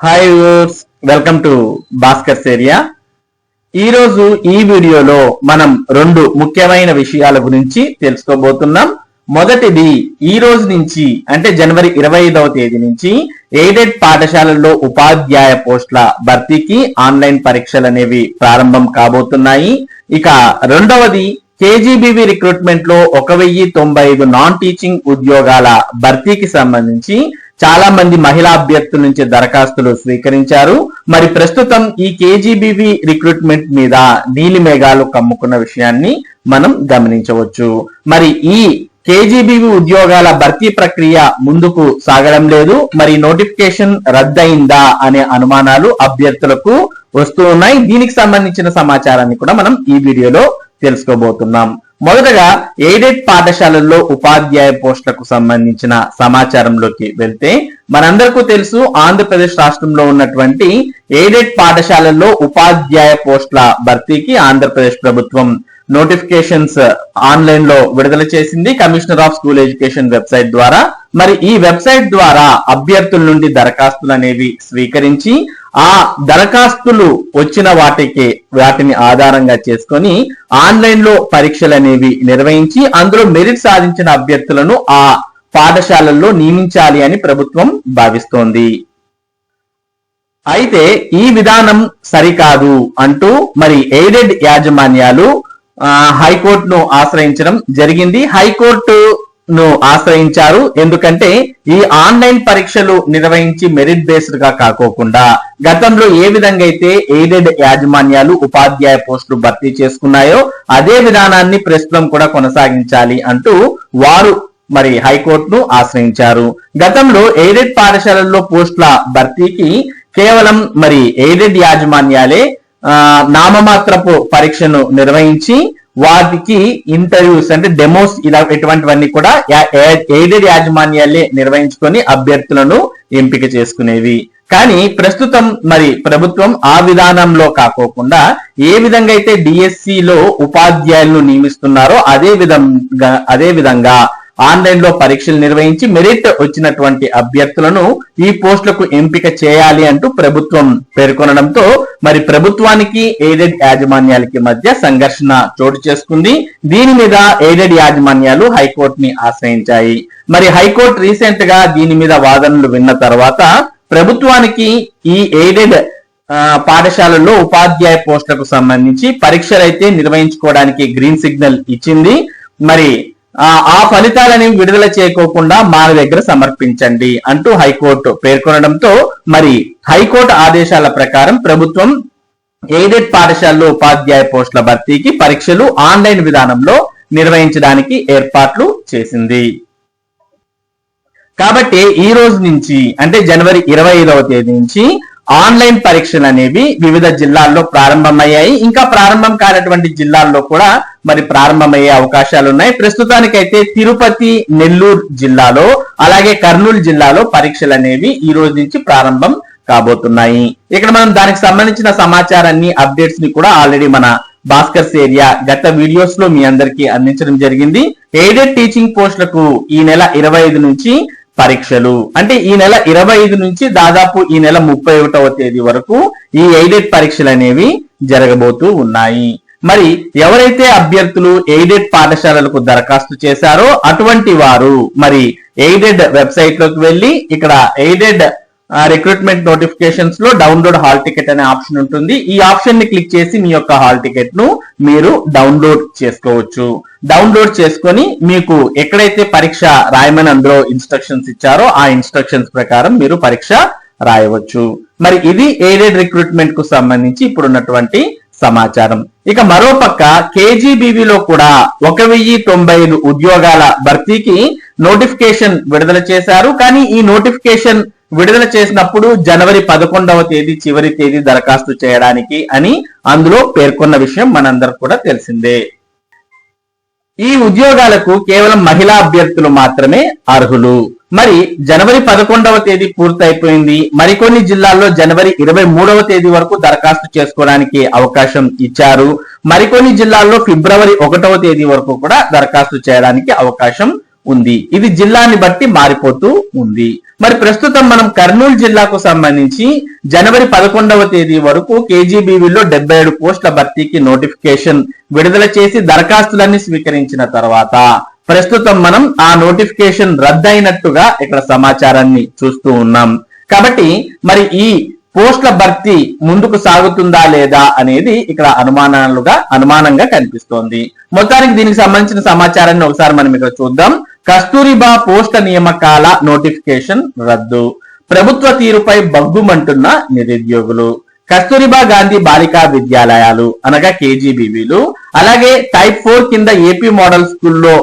Hi welcome to Bhaskar's area ఈరోజు ఈ వీడియోలో మనం రెండు ముఖ్యమైన విషయాల గురించి తెలుసుకోబోతున్నాం. మొదటిది ఈ రోజు నుంచి అంటే జనవరి ఇరవై ఐదవ తేదీ నుంచి ఎయిడెడ్ పాఠశాలల్లో ఉపాధ్యాయ పోస్టుల భర్తీకి ఆన్లైన్ పరీక్షలు అనేవి ప్రారంభం కాబోతున్నాయి. ఇక రెండవది కేజీబీవి రిక్రూట్మెంట్లో ఒక వెయ్యి తొంభై ఐదు నాన్ టీచింగ్ ఉద్యోగాల భర్తీకి సంబంధించి చాలా మంది మహిళా అభ్యర్థుల నుంచి దరఖాస్తులు స్వీకరించారు. మరి ప్రస్తుతం ఈ కేజీబీవీ రిక్రూట్మెంట్ మీద నీలి మేఘాలు కమ్ముకున్న విషయాన్ని మనం గమనించవచ్చు. మరి ఈ కేజీబీవీ ఉద్యోగాల భర్తీ ప్రక్రియ ముందుకు సాగడం లేదు. మరి నోటిఫికేషన్ రద్దయిందా అనే అనుమానాలు అభ్యర్థులకు వస్తూ ఉన్నాయి. దీనికి సంబంధించిన సమాచారాన్ని కూడా మనం ఈ వీడియోలో తెలుసుకోబోతున్నాం. మొదటగా ఎయిడెడ్ పాఠశాలల్లో ఉపాధ్యాయ పోస్టులకు సంబంధించిన సమాచారంలోకి వెళ్తే మనందరికీ తెలుసు ఆంధ్రప్రదేశ్ రాష్ట్రంలో ఉన్నటువంటి ఎయిడెడ్ పాఠశాలల్లో ఉపాధ్యాయ పోస్టుల భర్తీకి ఆంధ్రప్రదేశ్ ప్రభుత్వం నోటిఫికేషన్స్ ఆన్లైన్లో విడుదల చేసింది. Commissioner of school education website ద్వారా. మరి ఈ వెబ్సైట్ ద్వారా అభ్యర్థుల నుండి దరఖాస్తులు అనేవి స్వీకరించి ఆ దరఖాస్తులు వచ్చిన వాటికి వాటిని ఆధారంగా చేసుకొని ఆన్లైన్లో పరీక్షలు అనేవి నిర్వహించి అందులో మెరిట్ సాధించిన అభ్యర్థులను ఆ పాఠశాలల్లో నియమించాలి అని ప్రభుత్వం భావిస్తోంది. అయితే ఈ విధానం సరికాదు అంటూ మరి ఎయిడెడ్ యాజమాన్యాలు హైకోర్టును ఆశ్రయించడం జరిగింది. హైకోర్టు ను ఆశ్రయించారు. ఎందుకంటే ఈ ఆన్లైన్ పరీక్షలు నిర్వహించి మెరిట్ బేస్డ్గా కాకోకుండా గతంలో ఏ విధంగా అయితే ఎయిడెడ్ యాజమాన్యాలు ఉపాధ్యాయ పోస్టులు భర్తీ చేసుకున్నాయో అదే విధానాన్ని ప్రస్తుతం కూడా కొనసాగించాలి అంటూ వారు మరి హైకోర్టును ఆశ్రయించారు. గతంలో ఎయిడెడ్ పాఠశాలల్లో పోస్టుల భర్తీకి కేవలం మరి ఎయిడెడ్ యాజమాన్యాలే ఆ, నామమాత్రపు పరీక్షను నిర్వహించి వాటికి ఇంటర్వ్యూస్ అంటే డెమోస్ ఇలా ఇటువంటివన్నీ కూడా ఎయిడెడ్ యాజమాన్యాలే నిర్వహించుకొని అభ్యర్థులను ఎంపిక చేసుకునేవి. కానీ ప్రస్తుతం మరి ప్రభుత్వం ఆ విధానంలో కాకోకుండా ఏ విధంగా అయితే డిఎస్సి లో ఉపాధ్యాయులను నియమిస్తున్నారో అదే విధంగా అదే విధంగా ఆన్లైన్లో పరీక్షలు నిర్వహించి మెరిట్ వచ్చినటువంటి అభ్యర్థులను ఈ పోస్టులకు ఎంపిక చేయాలి అంటూ ప్రభుత్వం పేర్కొనడంతో మరి ప్రభుత్వానికి ఎయిడెడ్ యాజమాన్యాలకి మధ్య సంఘర్షణ చోటు చేసుకుంది. దీని మీద ఎయిడెడ్ యాజమాన్యాలు హైకోర్టుని ఆశ్రయించాయి. మరి హైకోర్టు రీసెంట్గా దీని మీద వాదనలు విన్న తర్వాత ప్రభుత్వానికి ఈ ఎయిడెడ్ పాఠశాలల్లో ఉపాధ్యాయ పోస్టులకు సంబంధించి పరీక్షలు అయితే నిర్వహించుకోవడానికి గ్రీన్ సిగ్నల్ ఇచ్చింది. మరి ఆ ఫలితాలని విడుదల చేయకోకుండా మా దగ్గర సమర్పించండి అంటూ హైకోర్టు పేర్కొనడంతో మరి హైకోర్టు ఆదేశాల ప్రకారం ప్రభుత్వం ఎయిడెడ్ పాఠశాలలో ఉపాధ్యాయ పోస్టుల భర్తీకి పరీక్షలు ఆన్లైన్ విధానంలో నిర్వహించడానికి ఏర్పాట్లు చేసింది. కాబట్టి ఈ రోజు నుంచి అంటే జనవరి ఇరవై ఐదవ తేదీ నుంచి ఆన్లైన్ పరీక్షలు అనేవి వివిధ జిల్లాల్లో ప్రారంభమయ్యాయి. ఇంకా ప్రారంభం కానటువంటి జిల్లాల్లో కూడా మరి ప్రారంభమయ్యే అవకాశాలు ఉన్నాయి ప్రస్తుతానికైతే తిరుపతి నెల్లూరు జిల్లాలో అలాగే కర్నూలు జిల్లాలో పరీక్షలు అనేవి ఈ రోజు నుంచి ప్రారంభం కాబోతున్నాయి. ఇక్కడ మనం దానికి సంబంధించిన సమాచారాన్ని అప్డేట్స్ని కూడా ఆల్రెడీ మన భాస్కర్స్ ఏరియా గత వీడియోస్లో మీ అందరికీ అందించడం జరిగింది. ఎయిడెడ్ టీచింగ్ పోస్టులకు ఈ నెల ఇరవై ఐదు నుంచి పరీక్షలు. అంటే ఈ నెల ఇరవై ఐదు నుంచి దాదాపు ఈ నెల ముప్పై ఒకటవ తేదీ వరకు ఈ ఎయిడెడ్ పరీక్షలు అనేవి జరగబోతూ ఉన్నాయి. మరి ఎవరైతే అభ్యర్థులు ఎయిడెడ్ పాఠశాలలకు దరఖాస్తు చేశారో అటువంటి వారు మరి ఎయిడెడ్ వెబ్సైట్లోకి వెళ్ళి ఇక్కడ ఎయిడెడ్ రిక్రూట్మెంట్ నోటిఫికేషన్స్లో డౌన్లోడ్ హాల్ టికెట్ అనే ఆప్షన్ ఉంటుంది. ఈ ఆప్షన్ని క్లిక్ చేసి మీ యొక్క హాల్ టికెట్ను మీరు డౌన్లోడ్ చేసుకోవచ్చు. డౌన్లోడ్ చేసుకొని మీకు ఎక్కడైతే పరీక్ష రాయమని అందులో ఇన్స్ట్రక్షన్స్ ఇచ్చారో ఆ ఇన్స్ట్రక్షన్స్ ప్రకారం మీరు పరీక్ష రాయవచ్చు. మరి ఇది ఎయిడెడ్ రిక్రూట్మెంట్కు సంబంధించి ఇప్పుడు ఉన్నటువంటి సమాచారం. ఇక మరోపక్క కేజీబీవీలో కూడా ఒక వెయ్యి తొంభై ఐదు ఉద్యోగాల భర్తీకి నోటిఫికేషన్ విడుదల చేశారు. కానీ ఈ నోటిఫికేషన్ విడుదల చేసినప్పుడు జనవరి పదకొండవ తేదీ చివరి తేదీ దరఖాస్తు చేయడానికి అని అందులో పేర్కొన్న విషయం మనందరికి కూడా తెలిసిందే. ఈ ఉద్యోగాలకు కేవలం మహిళా అభ్యర్థులు మాత్రమే అర్హులు. మరి జనవరి పదకొండవ తేదీ పూర్తయిపోయింది. మరికొన్ని జిల్లాల్లో జనవరి ఇరవై మూడవ తేదీ వరకు దరఖాస్తు చేసుకోవడానికి అవకాశం ఇచ్చారు. మరికొన్ని జిల్లాల్లో ఫిబ్రవరి ఒకటవ తేదీ వరకు కూడా దరఖాస్తు చేయడానికి అవకాశం ఉంది. ఇది జిల్లాని బట్టి మారిపోతూ ఉంది. మరి ప్రస్తుతం మనం కర్నూలు జిల్లాకు సంబంధించి జనవరి పదకొండవ తేదీ వరకు కేజీబీవీలో డెబ్బై ఏడు పోస్టుల భర్తీకి నోటిఫికేషన్ విడుదల చేసి దరఖాస్తులన్నీ స్వీకరించిన తర్వాత ప్రస్తుతం మనం ఆ నోటిఫికేషన్ రద్దయినట్టుగా ఇక్కడ సమాచారాన్ని చూస్తూ ఉన్నాం. కాబట్టి మరి ఈ పోస్టుల భర్తీ ముందుకు సాగుతుందా లేదా అనేది ఇక్కడ అనుమానాలుగా అనుమానంగా కనిపిస్తోంది. మొత్తానికి దీనికి సంబంధించిన సమాచారాన్ని ఒకసారి మనం ఇక్కడ చూద్దాం. కస్తూరిబా పోస్టుల నియామకాల నోటిఫికేషన్ రద్దు. ప్రభుత్వ తీరుపై బగ్గుమంటున్న నిరుద్యోగులు. కస్తూరిబా గాంధీ బాలికా విద్యాలయాలు అనగా కేజీబీవీలు అలాగే టైప్ ఫోర్ కింద ఏపీ మోడల్ స్కూల్లో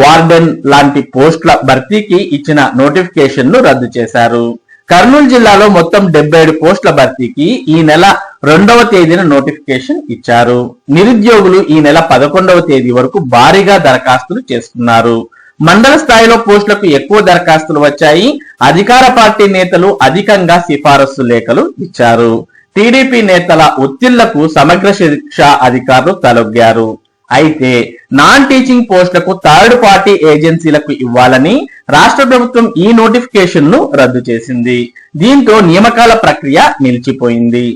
వార్డెన్ లాంటి పోస్టుల భర్తీకి ఇచ్చిన నోటిఫికేషన్ను రద్దు చేశారు. కర్నూలు జిల్లాలో మొత్తం డెబ్బై ఏడు పోస్టుల భర్తీకి ఈ నెల రెండవ తేదీన నోటిఫికేషన్ ఇచ్చారు. నిరుద్యోగులు ఈ నెల పదకొండవ తేదీ వరకు భారీగా దరఖాస్తులు చేసుకున్నారు. మండల స్థాయిలో పోస్టులకు ఎక్కువ దరఖాస్తులు వచ్చాయి. అధికార పార్టీ నేతలు అధికంగా సిఫారసు లేఖలు ఇచ్చారు. టీడీపీ నేతల ఒత్తిళ్ళకు సమగ్ర శిక్ష అధికారులు తలొగ్గారు. అయితే నాన్ టీచింగ్ పోస్టులకు థర్డ్ పార్టీ ఏజెన్సీలకు ఇవ్వాలని రాష్ట్ర ప్రభుత్వం ఈ నోటిఫికేషన్ను రద్దు చేసింది. దీంతో నియామకాల ప్రక్రియ నిలిచిపోయింది.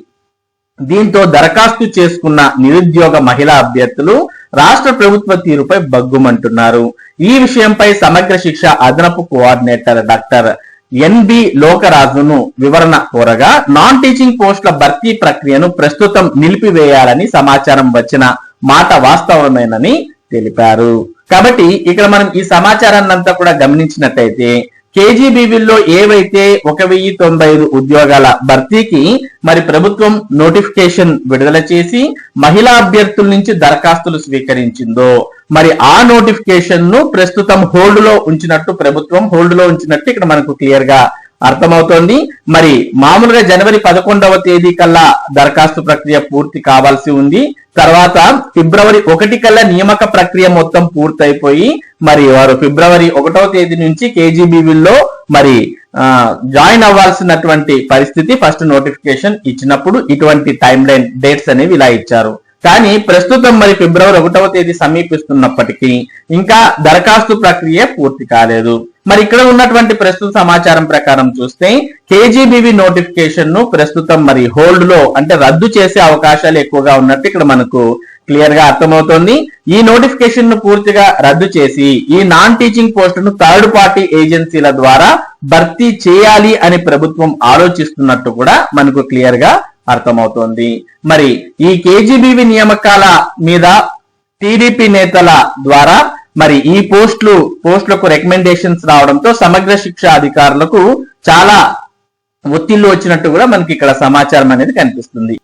దీంతో దరఖాస్తు చేసుకున్న నిరుద్యోగ మహిళా అభ్యర్థులు రాష్ట్ర ప్రభుత్వ తీరుపై బగ్గుమంటున్నారు ఈ విషయంపై సమగ్ర శిక్ష అదనపు కోఆర్డినేటర్ డాక్టర్ ఎన్బి లోకరాజును వివరణ కోరగా నాన్ టీచింగ్ పోస్టుల భర్తీ ప్రక్రియను ప్రస్తుతం నిలిపివేయాలని సమాచారం వచ్చిన మాట వాస్తవమేనని తెలిపారు. కాబట్టి ఇక్కడ మనం ఈ సమాచారాన్ని అంతా కూడా గమనించినట్టయితే కేజీబీవీల్లో ఏవైతే ఒక వెయ్యి తొంభై ఐదు ఉద్యోగాల భర్తీకి మరి ప్రభుత్వం నోటిఫికేషన్ విడుదల చేసి మహిళా అభ్యర్థుల నుంచి దరఖాస్తులు స్వీకరించిందో మరి ఆ నోటిఫికేషన్ను ప్రస్తుతం హోల్డ్లో ఉంచినట్టు ప్రభుత్వం హోల్డ్లో ఉంచినట్టు ఇక్కడ మనకు క్లియర్గా అర్థమవుతోంది. మరి మామూలుగా జనవరి పదకొండవ తేదీ కల్లా దరఖాస్తు ప్రక్రియ పూర్తి కావాల్సి ఉంది. తర్వాత ఫిబ్రవరి ఒకటి కల్లా నియామక ప్రక్రియ మొత్తం పూర్తయిపోయి మరి వారు ఫిబ్రవరి ఒకటవ తేదీ నుంచి కేజీబీవీల్లో మరి ఆ, జాయిన్ అవ్వాల్సినటువంటి పరిస్థితి ఫస్ట్ నోటిఫికేషన్ ఇచ్చినప్పుడు ఇటువంటి టైం లైన్ డేట్స్ అనేవి ఇలా ఇచ్చారు. కానీ ప్రస్తుతం మరి ఫిబ్రవరి ఒకటవ తేదీ సమీపిస్తున్నప్పటికీ ఇంకా దరఖాస్తు ప్రక్రియ పూర్తి కాలేదు. మరి ఇక్కడ ఉన్నటువంటి ప్రస్తుత సమాచారం ప్రకారం చూస్తే కేజీబీవి నోటిఫికేషన్ను ప్రస్తుతం మరి హోల్డ్లో అంటే రద్దు చేసే అవకాశాలు ఎక్కువగా ఉన్నట్టు ఇక్కడ మనకు క్లియర్గా అర్థమవుతోంది. ఈ నోటిఫికేషన్ను పూర్తిగా రద్దు చేసి ఈ నాన్ టీచింగ్ పోస్టును థర్డ్ పార్టీ ఏజెన్సీల ద్వారా భర్తీ చేయాలి అని ప్రభుత్వం ఆలోచిస్తున్నట్టు కూడా మనకు క్లియర్గా అర్థమవుతోంది. మరి ఈ కేజీబీవి నియామకాల మీద టీడీపీ నేతల ద్వారా మరి ఈ పోస్టులు పోస్టులకు రికమెండేషన్స్ రావడంతో సమగ్ర శిక్ష అధికారులకు చాలా ఒత్తిళ్ళు వచ్చినట్టు కూడా మనకి ఇక్కడ సమాచారం అనేది కనిపిస్తుంది.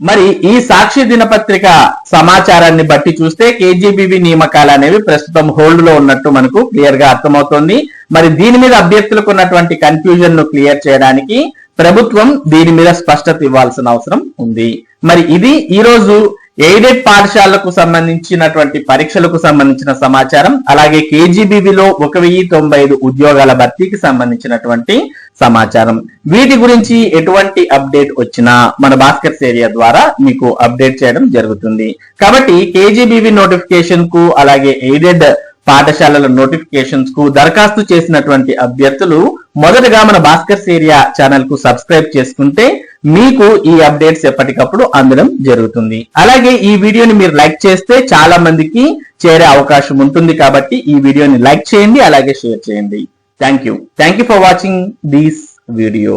మరి ఈ సాక్షి దినపత్రిక సమాచారాన్ని బట్టి చూస్తే కేజీబీవి నియామకాలు అనేవి ప్రస్తుతం హోల్డ్లో ఉన్నట్టు మనకు క్లియర్గా అర్థమవుతోంది. మరి దీని మీద అభ్యర్థులకు ఉన్నటువంటి కన్ఫ్యూజన్ను క్లియర్ చేయడానికి ప్రభుత్వం దీని మీద స్పష్టత ఇవ్వాల్సిన అవసరం ఉంది. మరి ఇది ఈరోజు ఎయిడెడ్ పాఠశాలకు సంబంధించినటువంటి పరీక్షలకు సంబంధించిన సమాచారం అలాగే కేజీబీవీలో ఒక వెయ్యి తొంభై ఐదు ఉద్యోగాల భర్తీకి సంబంధించినటువంటి సమాచారం. వీటి గురించి ఎటువంటి అప్డేట్ వచ్చినా మన భాస్కర్స్ ఏరియా ద్వారా మీకు అప్డేట్ చేయడం జరుగుతుంది. కాబట్టి కేజీబీవీ నోటిఫికేషన్కు అలాగే ఎయిడెడ్ పాఠశాలల నోటిఫికేషన్స్కు దరఖాస్తు చేసినటువంటి అభ్యర్థులు మొదటగా మన భాస్కర్స్ ఏరియా ఛానల్కు సబ్స్క్రైబ్ చేసుకుంటే మీకు ఈ అప్డేట్స్ ఎప్పటికప్పుడు అందడం జరుగుతుంది. అలాగే ఈ వీడియోని మీరు లైక్ చేస్తే చాలా మందికి చేరే అవకాశం ఉంటుంది కాబట్టి ఈ వీడియోని లైక్ చేయండి అలాగే షేర్ చేయండి. Thank you thank you for watching this video